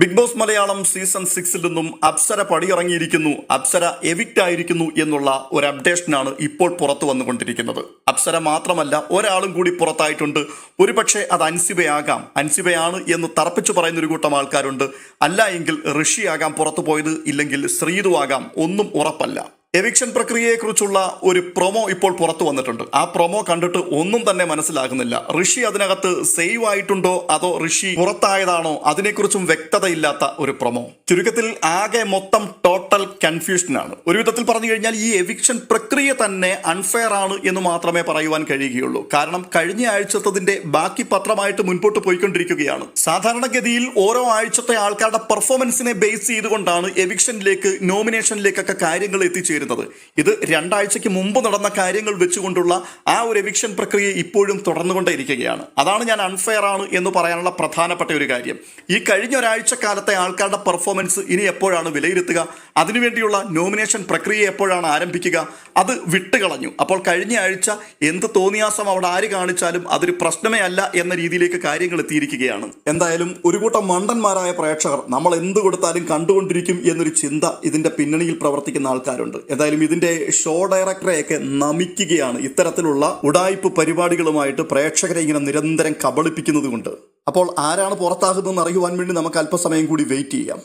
Big boss Malayalam season സിക്സിൽ നിന്നും Apsara പടിയിറങ്ങിയിരിക്കുന്നു. Apsara evict ആയിരിക്കുന്നു എന്നുള്ള ഒരു അപ്ഡേഷനാണ് ഇപ്പോൾ പുറത്തു വന്നുകൊണ്ടിരിക്കുന്നത്. അപ്സര മാത്രമല്ല ഒരാളും കൂടി പുറത്തായിട്ടുണ്ട്. ഒരുപക്ഷെ അത് അൻസിബയാകാം. അൻസിബയാണ് എന്ന് തറപ്പിച്ചു പറയുന്ന ഒരു കൂട്ടം ആൾക്കാരുണ്ട്. അല്ല എങ്കിൽ ഋഷിയാകാം പുറത്തു പോയത് ഇല്ലെങ്കിൽ ശ്രീതു ആകാം ഒന്നും ഉറപ്പല്ല. എവിക്ഷൻ പ്രക്രിയയെക്കുറിച്ചുള്ള ഒരു പ്രൊമോ ഇപ്പോൾ പുറത്തു വന്നിട്ടുണ്ട്. ആ പ്രൊമോ കണ്ടിട്ട് ഒന്നും തന്നെ മനസ്സിലാകുന്നില്ല. ഋഷി അതിനകത്ത് സേവ് ആയിട്ടുണ്ടോ? അതോ ഋഷി പുറത്തായതാണോ? അതിനെക്കുറിച്ചും വ്യക്തതയില്ലാത്ത ഒരു പ്രൊമോ ചുരുക്കത്തിൽ ആകെ മൊത്തം ടോട്ടൽ കൺഫ്യൂഷനാണ് ഒരു വിധത്തിൽ പറഞ്ഞു കഴിഞ്ഞാൽ ഈ എവിക്ഷൻ പ്രക്രിയ തന്നെ അൺഫെയർ ആണ് എന്ന് മാത്രമേ പറയുവാൻ കഴിയുകയുള്ളൂ. കാരണം കഴിഞ്ഞ ആഴ്ചത്തതിന്റെ ബാക്കി പത്രമായിട്ട് മുൻപോട്ട് പോയിക്കൊണ്ടിരിക്കുകയാണ്. സാധാരണഗതിയിൽ ഓരോ ആഴ്ചത്തെ ആൾക്കാരുടെ പെർഫോമൻസിനെ ബേസ് ചെയ്തുകൊണ്ടാണ് എവിക്ഷനിലേക്ക് നോമിനേഷനിലേക്കൊക്കെ കാര്യങ്ങൾ എത്തിച്ചേരുന്നത്. ഇത് രണ്ടാഴ്ചയ്ക്ക് മുമ്പ് നടന്ന കാര്യങ്ങൾ വെച്ചുകൊണ്ടുള്ള ആ ഒരു എവിക്ഷൻ പ്രക്രിയ ഇപ്പോഴും തുടർന്നുകൊണ്ടേയിരിക്കുകയാണ്. അതാണ് ഞാൻ അൺഫെയർ ആണ് എന്ന് പറയാനുള്ള പ്രധാനപ്പെട്ട ഒരു കാര്യം. ഈ കഴിഞ്ഞ ഒരാഴ്ച കാലത്തെ ആൾക്കാരുടെ പെർഫോമൻസ് ഇനി എപ്പോഴാണ് വിലയിരുത്തുക? അതിനുവേണ്ടിയുള്ള നോമിനേഷൻ പ്രക്രിയ എപ്പോഴാണ് ആരംഭിക്കുക? അത് വിട്ടുകളഞ്ഞു. അപ്പോൾ കഴിഞ്ഞ ആഴ്ച എന്ത് തോന്നിയാസം അവിടെ ആര് കാണിച്ചാലും അതൊരു പ്രശ്നമേ അല്ല എന്ന രീതിയിലേക്ക് കാര്യങ്ങൾ എത്തിയിരിക്കുകയാണ്. എന്തായാലും ഒരു കൂട്ടം മണ്ടന്മാരായ പ്രേക്ഷകർ നമ്മൾ എന്ത് കൊടുത്താലും കണ്ടുകൊണ്ടിരിക്കും എന്നൊരു ചിന്ത ഇതിന്റെ പിന്നണിയിൽ പ്രവർത്തിക്കുന്ന ആൾക്കാരുണ്ട്. എന്തായാലും ഇതിന്റെ ഷോ ഡയറക്ടറെയൊക്കെ നമിക്കുകയാണ്. ഇത്തരത്തിലുള്ള ഉടായ്പ് പരിപാടികളുമായിട്ട് പ്രേക്ഷകരെ ഇങ്ങനെ നിരന്തരം കബളിപ്പിക്കുന്നത് കൊണ്ട് അപ്പോൾ ആരാണ് പുറത്താകുന്നതെന്ന് അറിയുവാൻ വേണ്ടി നമുക്ക് അല്പസമയം കൂടി വെയിറ്റ് ചെയ്യാം.